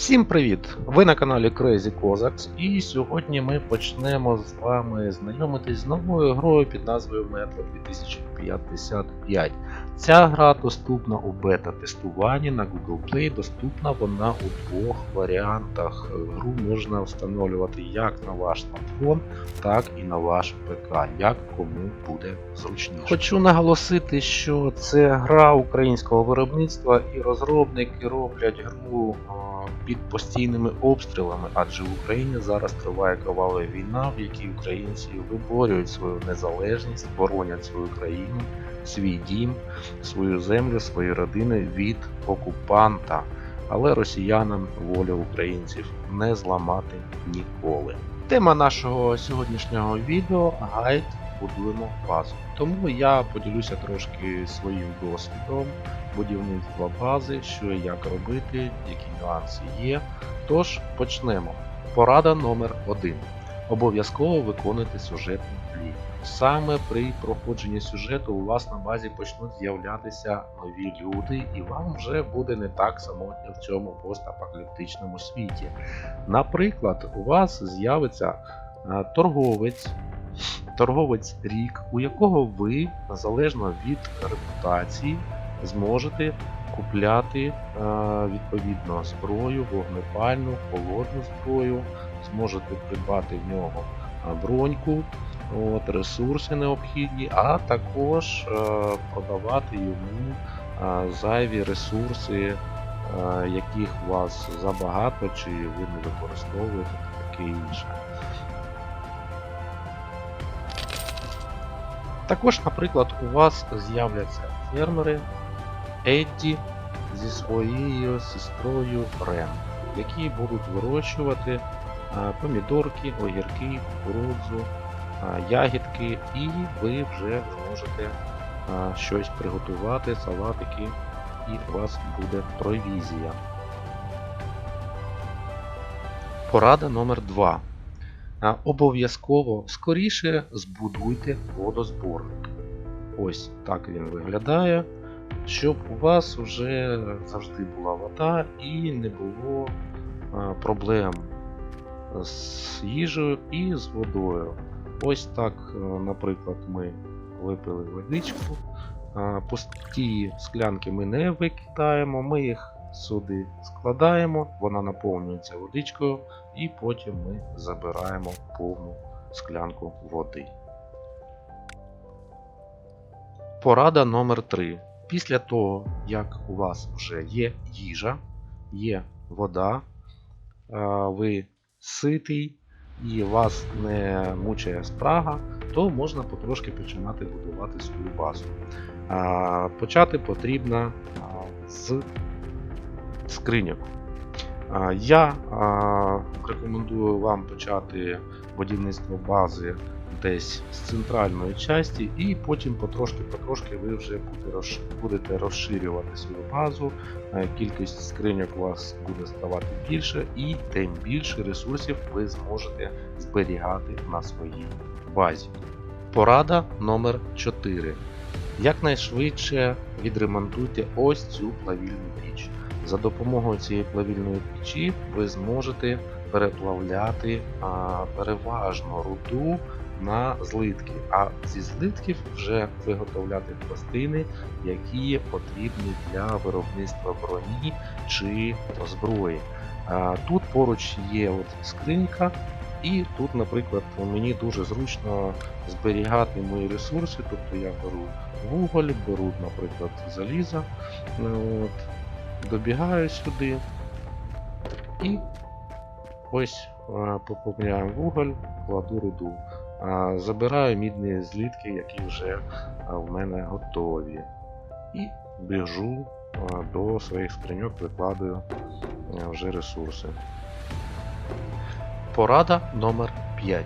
Всім привіт! Ви на каналі Crazy Cossacks і сьогодні ми почнемо з вами знайомитись з новою грою під назвою Metro 2055. Ця гра доступна у бета-тестуванні на Google Play, доступна вона у двох варіантах. Гру можна встановлювати як на ваш смартфон, так і на ваш ПК, як кому буде зручніше. Хочу наголосити, що це гра українського виробництва і розробники роблять гру під постійними обстрілами, адже в Україні зараз триває кровава війна, в якій українці виборюють свою незалежність, боронять свою країну, свій дім, свою землю, свої родини від окупанта. Але росіянам волю українців не зламати ніколи. Тема нашого сьогоднішнього відео гайд будуємо базу. Тому я поділюся трошки своїм досвідом будівництва бази, що і як робити, які нюанси є. Тож почнемо. Порада номер 1 Обов'язково виконуйте сюжетну лінію. Саме при проходженні сюжету у вас на базі почнуть з'являтися нові люди, і вам вже буде не так самотньо в цьому постапокаліптичному світі. Наприклад, у вас з'явиться е, торговець, торговець рік, у якого ви, залежно від репутації, зможете купляти е, відповідно зброю, вогнепальну, холодну зброю, зможете придбати в нього е, броньку, от, ресурси необхідні, а також е, продавати йому зайві ресурси, яких у вас забагато, чи ви не використовуєте таке інше. Також, наприклад, у вас з'являться фермери Едді зі своєю сестрою Рен, які будуть вирощувати помідорки, огірки, кукурудзу, ягідки, і ви вже зможете щось приготувати, салатики, і у вас буде провізія. Порада номер 2. Обов'язково скоріше збудуйте водозборник. Ось так він виглядає, щоб у вас вже завжди була вода і не було проблем з їжею і з водою. Ось так, наприклад, ми випили водичку. А, Пусті склянки ми не викидаємо, ми їх сюди складаємо, вона наповнюється водичкою, і потім ми забираємо повну склянку води. Порада номер 3. Після того, як у вас вже є їжа, є вода, ви ситий і вас не мучає спрага, то можна потрошки починати будувати свою базу. Почати потрібно з скриньок. Я рекомендую вам почати будівництво бази десь з центральної часті, і потім потрошки-потрошки ви вже будете розширювати свою базу. е, Кількість скриньок у вас буде ставати більше, і тим більше ресурсів ви зможете зберігати на своїй базі. Порада номер 4. Якнайшвидше відремонтуйте ось цю плавільну піч. За допомогою цієї плавільної печі ви зможете переплавляти а, переважно руду на злитки, а зі злитків вже виготовляти пластини, які потрібні для виробництва броні чи зброї. Тут поруч є от скринька, І тут, наприклад, мені дуже зручно зберігати мої ресурси, тобто я беру вуголь, беру, наприклад, залізо, ну, от, добігаю сюди і ось поповняю вуголь, кладу руду. Забираю мідні злітки, які вже в мене готові. І біжу до своїх скриньок, викладаю вже ресурси. Порада номер 5.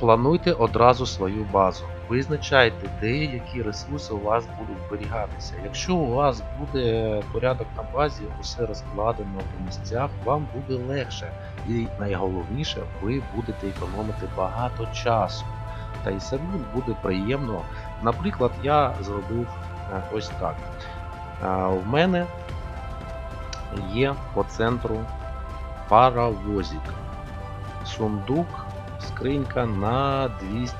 Плануйте одразу свою базу. Визначайте, де які ресурси у вас будуть зберігатися. Якщо у вас буде порядок на базі, усе розкладено у місцях, вам буде легше. І найголовніше, ви будете економити багато часу. Та й самим буде приємно. Наприклад, я зробив е, ось так. Е, У мене є по центру паровозик. Сундук, скринька на 200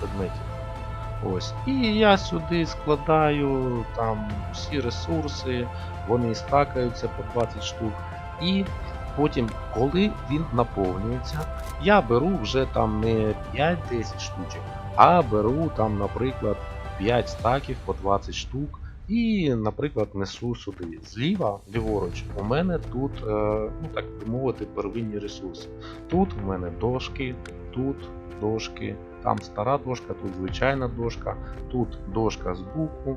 предметів. Ось. І я сюди складаю там всі ресурси, вони стакаються по 20 штук. І потім, коли він наповнюється, я беру вже там не 5-10 штучок, а беру там, наприклад, 5 стаків по 20 штук. І, наприклад, несу сюди. Зліва, ліворуч, у мене тут, е, ну так мовити, первинні ресурси. Тут у мене дошки, тут дошки, там стара дошка, тут звичайна дошка, тут дошка з буку,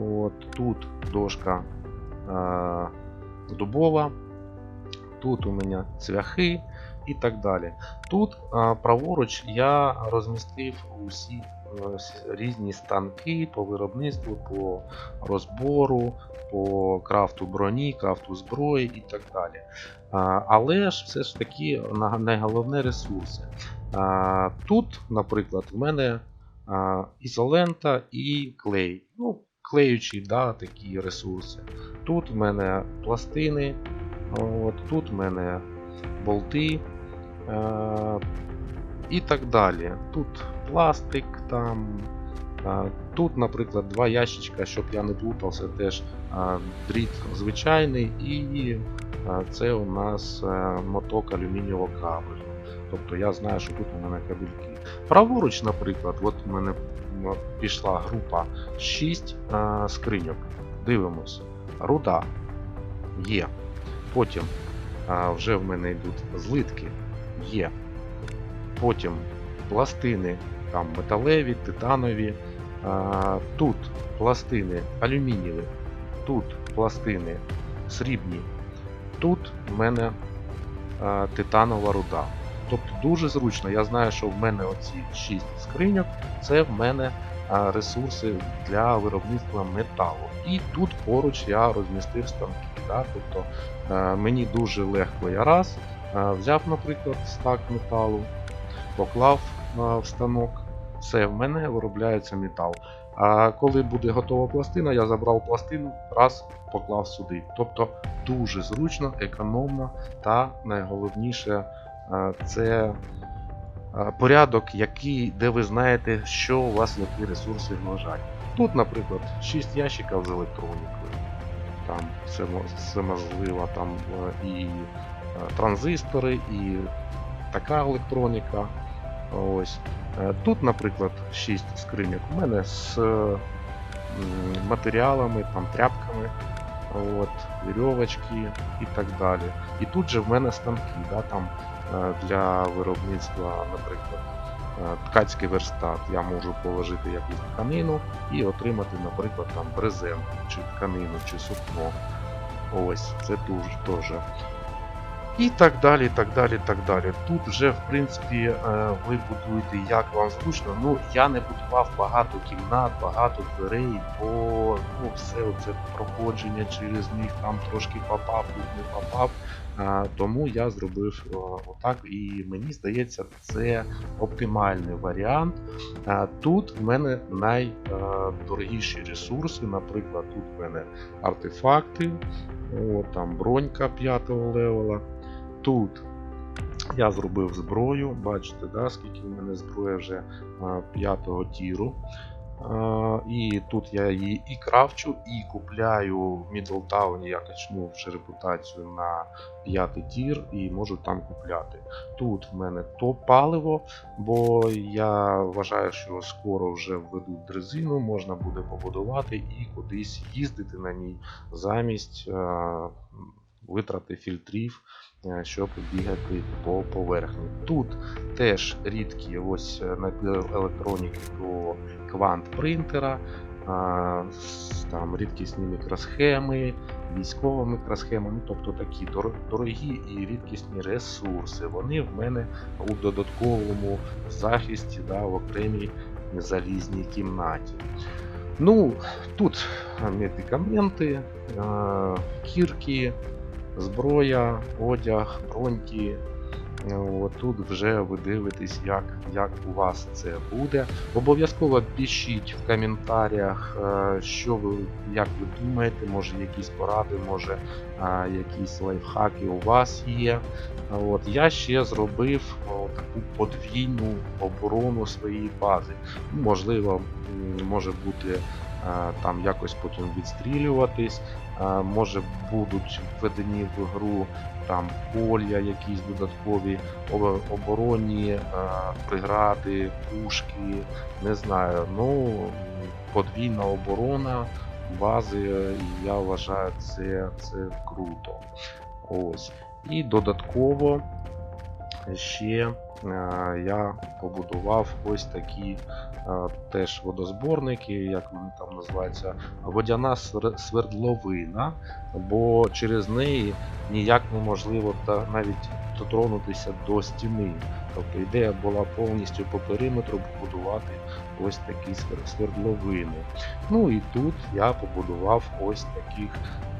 от, тут дошка е, дубова, тут у мене цвяхи і так далі. Тут праворуч я розмістив усі е, різні станки по виробництву, по розбору, по крафту броні, крафту зброї і так далі. Але ж все ж таки найголовне ресурси. Тут, наприклад, в мене ізолента і клей. Ну, клеючі да, такі ресурси. Тут в мене пластини, от, тут в мене болти е, і так далі. Тут пластик там. а, Тут, наприклад, два ящичка, щоб я не плутався, теж а, дріт звичайний і а, це у нас е, моток алюмінієвого кабелю. Тобто я знаю, що тут у мене кабельки. Праворуч, наприклад, от у мене пішла група 6 а, скриньок. Дивимось. Руда є. Потім а, вже в мене йдуть злитки. Є. Потім пластини там металеві, титанові. А, тут пластини алюмінієві, тут пластини срібні, тут в мене а, титанова руда. Тобто дуже зручно. Я знаю, що в мене оці 6 скриньок це в мене ресурси для виробництва металу. І тут поруч я розмістив станки. Да? Тобто е, мені дуже легко я раз е, взяв, наприклад, стак металу, поклав е, в станок, все, в мене виробляється метал. А коли буде готова пластина, я забрав пластину, раз поклав сюди. Тобто дуже зручно, економно та найголовніше це порядок, який, де ви знаєте, що у вас які ресурси лежать. Тут, наприклад, 6 ящиків з електронікою. Там все, все можливо, там е, і е, транзистори, і така електроніка. Ось. Е, Тут, наприклад, 6 скриньок. У мене з матеріалами, там, тряпками, от, вірьовочки і так далі. І тут же в мене станки, да, там, для виробництва, наприклад, ткацький верстат. Я можу положити якусь тканину і отримати, наприклад, там брезент, чи тканину, чи сукно. Ось, це теж. І так далі, так далі, так далі. Тут вже, в принципі, е, ви будуєте як вам зручно. Ну, я не будував багато кімнат, багато дверей, бо ну, все це проходження через них там трошки попав, тут не попав. Е, Тому я зробив е, отак, і мені здається, це оптимальний варіант. Е, Тут в мене найдорогіші ресурси. Наприклад, тут в мене артефакти, о, там бронька 5 левела. Тут я зробив зброю, бачите, да, скільки в мене зброя вже 5 тіру. Е, І тут я її і крафчу, і купляю в Мідлтауні. Я качну вже репутацію на п'ятий тір і можу там купляти. Тут в мене топ паливо, бо я вважаю, що скоро вже введуть дрезину, можна буде побудувати і кудись їздити на ній замість е, витрати фільтрів, е, щоб бігати по поверхні. Тут теж рідкі ось е, електроніки до квант принтера, там рідкісні мікросхеми, військова мікросхема, ну тобто такі дорогі і рідкісні ресурси. Вони в мене у додатковому захисті да, в окремій залізній кімнаті. Ну, тут медикаменти, кірки, зброя, одяг, броньки. Тут вже ви дивитесь, як, як у вас це буде. Обов'язково пишіть в коментарях, е, що ви, як ви думаєте, може якісь поради, може е, якісь лайфхаки у вас є. От, я ще зробив таку подвійну оборону своєї бази. Можливо, може бути там якось потім відстрілюватись, е, може будуть введені в гру там поля, якісь додаткові оборонні е, прегради, пушки, не знаю. Ну, подвійна оборона бази, е, я вважаю, це, це круто. Ось. І додатково ще е, я побудував ось такі теж водозборники, як вони там називаються, водяна свердловина, бо через неї ніяк неможливо навіть дотронутися до стіни. Тобто ідея була повністю по периметру побудувати ось такі свердловини. Ну і тут я побудував ось таких,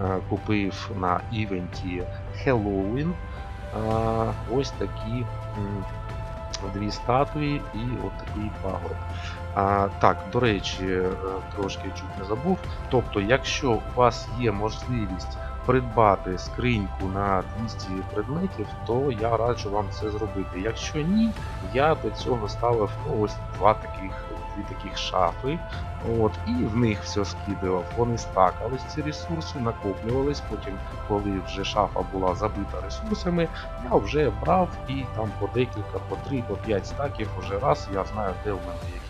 е, купив на івенті Halloween ось такі дві статуї і от такий пагорб. А, так, до речі, е, трошки чуть не забув. Тобто, якщо у вас є можливість придбати скриньку на 200 предметів, то я раджу вам це зробити. Якщо ні, я до цього ставив ну, ось два таких, дві таких шафи. От, і в них все скидував. Вони стакались ці ресурси, накоплювались. Потім, коли вже шафа була забита ресурсами, я вже брав і там по декілька, по 3, по 5 стаків уже раз я знаю, де в мене які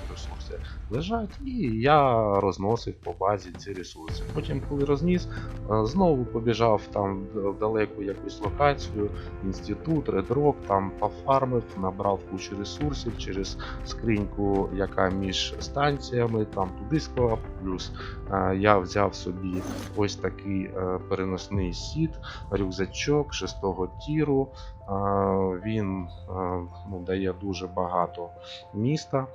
лежать, і я розносив по базі ці ресурси. Потім, коли розніс, е, знову побіжав там в далеку якусь локацію, інститут, редрок, там пофармив, набрав кучу ресурсів через скриньку, яка між станціями, там туди склав. Плюс е, я взяв собі ось такий е, переносний сіт, рюкзачок шестого тіру. Він ну, дає дуже багато міста.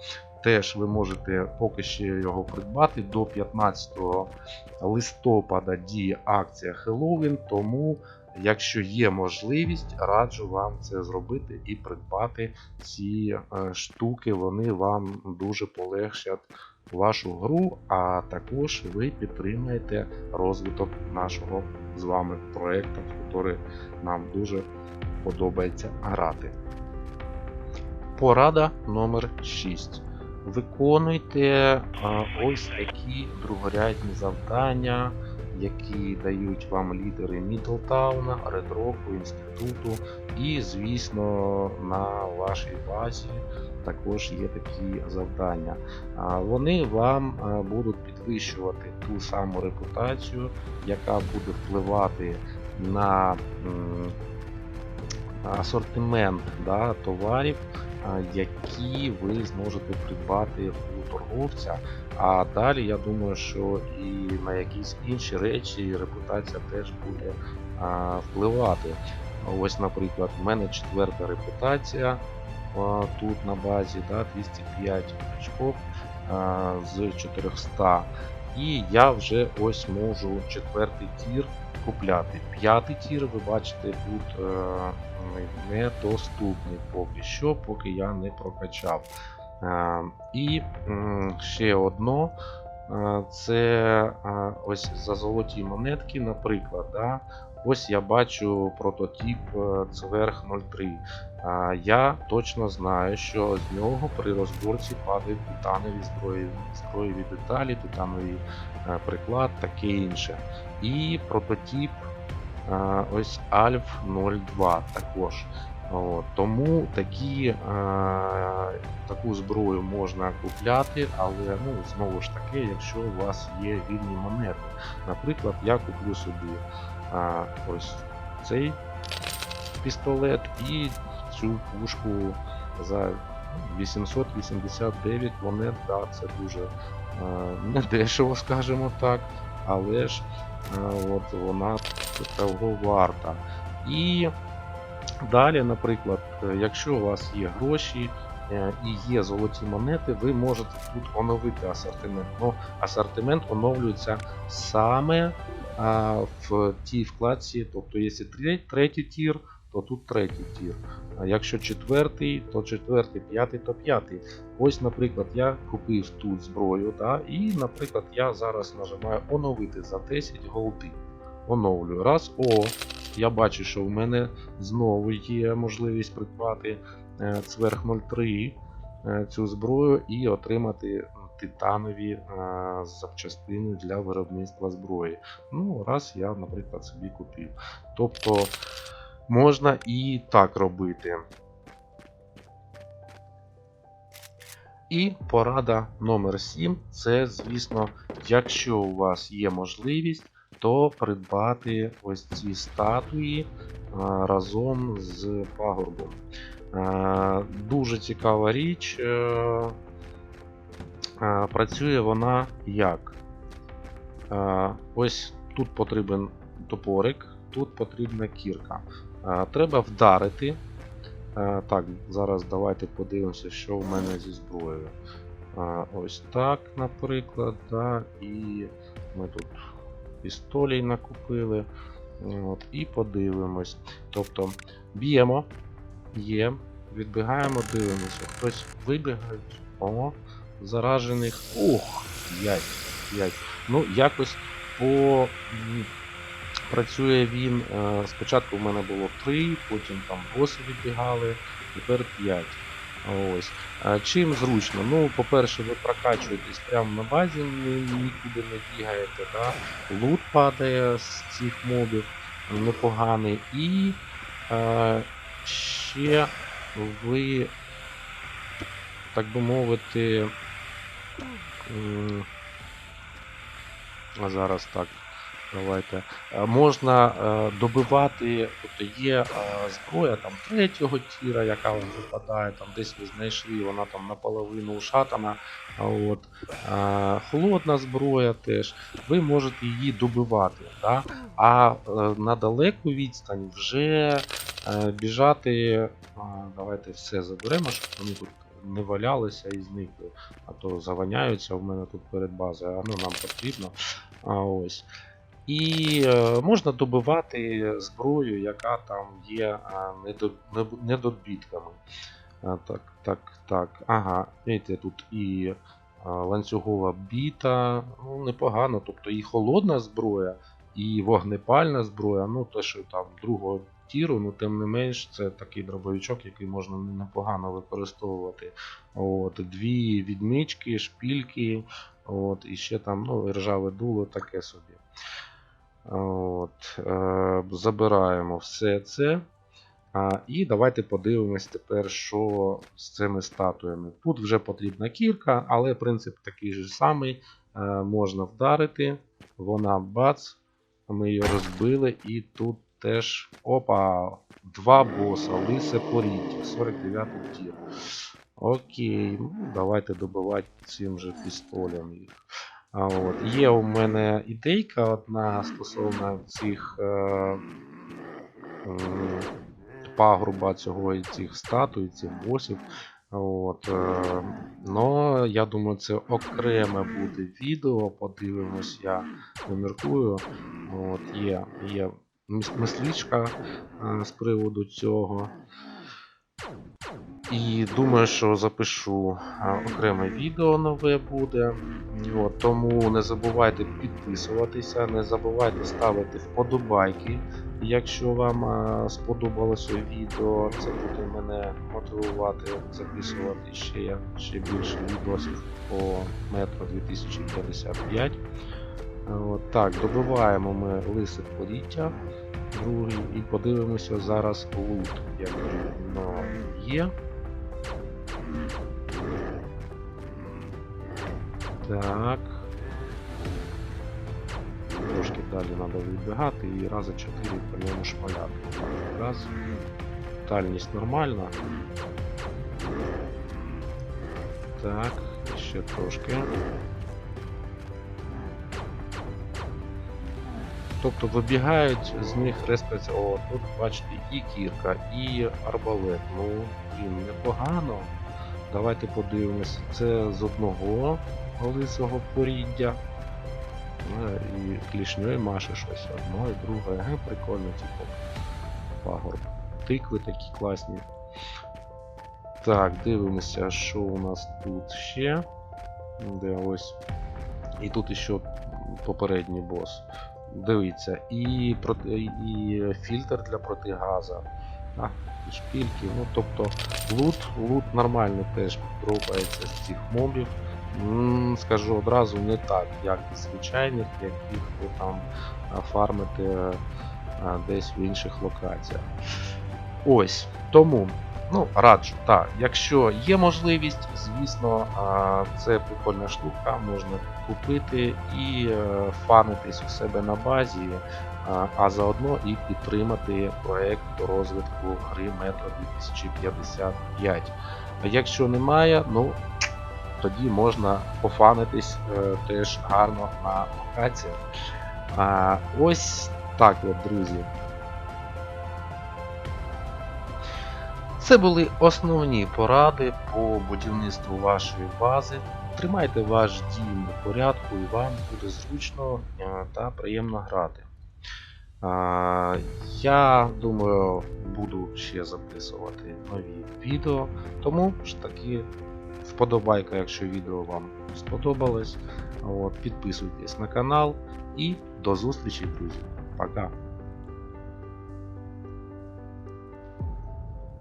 Теж ви можете поки ще його придбати до 15 листопада діє акція Halloween, тому якщо є можливість, раджу вам це зробити і придбати ці е, штуки. Вони вам дуже полегшать вашу гру, а також ви підтримаєте розвиток нашого з вами проекту, в який нам дуже подобається грати. Порада номер 6. Виконуйте ось такі другорядні завдання, які дають вам лідери Мідлтауна, Редроку, інституту. І, звісно, на вашій базі також є такі завдання. Вони вам будуть підвищувати ту саму репутацію, яка буде впливати на асортимент да, товарів, які ви зможете придбати у торговця. А далі я думаю, що і на якісь інші речі репутація теж буде а, впливати. Ось, наприклад, в мене четверта репутація а, тут на базі, да, 205 очков а, з 400. І я вже ось можу четвертий тір купляти. П'ятий тір, ви бачите, тут недоступний поки що, поки я не прокачав. Е, і ще одно. е, Це е, ось за золоті монетки, наприклад, да, ось я бачу прототип Цверг 03. А, Я точно знаю, що з нього при розборці падають титанові зброєві деталі, титанові приклад, таке інше. І прототип ось Alf 02 також. От, тому такі, е, таку зброю можна купляти, але ну, знову ж таки, якщо у вас є вільні монети. Наприклад, я куплю собі е, ось цей пістолет і цю пушку за 889 монет, да, це дуже е, недешево, скажімо так, але ж е, от вона того варта. І далі, наприклад, е, якщо у вас є гроші е, і є золоті монети, ви можете тут оновити асортимент. Ну, асортимент оновлюється саме в тій вкладці, тобто, якщо тре- третій тір, то тут третій тір. А якщо четвертий, то четвертий, п'ятий, то п'ятий. Ось, наприклад, я купив тут зброю, да, і, наприклад, я зараз нажимаю оновити за 10 голди. Оновлюю. Раз, о, я бачу, що в мене знову є можливість придбати е, Цверг 03 е, цю зброю і отримати титанові е, запчастини для виробництва зброї. Ну, раз я, наприклад, собі купив. Тобто можна і так робити. І порада номер 7 це, звісно, якщо у вас є можливість, то придбати ось ці статуї разом з пагорбом. Е, Дуже цікава річ. е, е, Працює вона як? Е, Ось тут потрібен топорик, тут потрібна кірка. Е, Треба вдарити. Е, Так, зараз давайте подивимося, що в мене зі зброєю. Е, Ось так, наприклад. Да, і ми тут пістолій накупили. От, і подивимось. Тобто б'ємо, є, відбігаємо, дивимося. Хтось вибігає. О, заражених. Ух, 5. 5. Ну, якось по. Працює він. е, Спочатку в мене було 3, потім там боси відбігали, тепер 5. Ось. Е, Чим зручно? Ну, по-перше, ви прокачуєтесь прямо на базі, ні- нікуди не бігаєте. Да? Лут падає з цих мобів непоганий. І е, ще ви, так би мовити, а зараз так. Давайте. Е, Можна е, добивати, тобто є е, зброя там третього тіра, яка випадає, там десь ви знайшли, вона там наполовину ушатана. От, холодна зброя теж, ви можете її добивати. Да? А на далеку відстань вже біжати. давайте все заберемо, щоб вони тут не валялися і зникли. А то заваняються в мене тут перед базою, а ну нам потрібно. А ось. І е, можна добивати зброю, яка там є а, недобітками. А, так, так, так. Ага, видите, тут і ланцюгова біта, ну, непогано. Тобто і холодна зброя, і вогнепальна зброя, ну те, що там другого тіру, ну тим не менш, це такий дробовичок, який можна непогано використовувати. От, дві відмички, шпільки, от, і ще там ну, ржаве дуло, таке собі. От, е, забираємо все це. І давайте подивимось тепер, що з цими статуями. Тут вже потрібна кірка, але принцип такий же самий. Е, можна вдарити, вона бац, ми її розбили, і тут теж опа, два боса, лисе поріддя, 49 тір. Окей, ну, давайте добивати цим же пістолем їх. От. Є у мене ідейка одна стосовно цих е, м, пагруба цього і цих статуй, цих босів. От, е, но я думаю, це окреме буде відео. Подивимось, я поміркую. От, є, є мис- мисличка е, з приводу цього. І думаю, що запишу окреме відео нове буде. От, тому не забувайте підписуватися, не забувайте ставити вподобайки. Якщо вам сподобалося відео, це буде мене мотивувати записувати ще, ще більше відосів по метро 2055. От, так, добиваємо ми лисе поріття другий і подивимося зараз лут, як воно є. Так. Трошки далі треба відбігати і рази 4 по ньому шмаляти. Раз. Дальність нормальна. Так, ще трошки. Тобто вибігають з них респеці. О, тут бачите і кірка, і арбалет. Ну, блін, непогано. Давайте подивимося. Це з одного лисого поріддя. Е, І клішньою маше щось одно і друге. Ге, прикольно, типу. Пагорб. Тикви такі класні. Так, дивимося, що у нас тут ще. Де ось. І тут ще попередній бос. Дивіться, і, і фільтр для протигаза. А, і шпільки. Ну, тобто лут, лут нормально теж дропається з цих мобів. Скажу одразу не так, як і звичайних, яких ви там а, фармите десь в інших локаціях. Ось. Тому, ну, раджу, так. Якщо є можливість, звісно, це прикольна штука, можна купити і е, фанитись у себе на базі, а, заодно і підтримати проект розвитку гри Metro 2055. Якщо немає, ну тоді можна пофанитись е, теж гарно на локаціях. Ось так от, друзі. Це були основні поради по будівництву вашої бази. Тримайте ваш дім у порядку і вам буде зручно е, та приємно грати. Я думаю, буду ще записувати нові відео, тому ж таки вподобайка, якщо відео вам сподобалось. От, Підписуйтесь на канал і до зустрічі, друзі. Пока!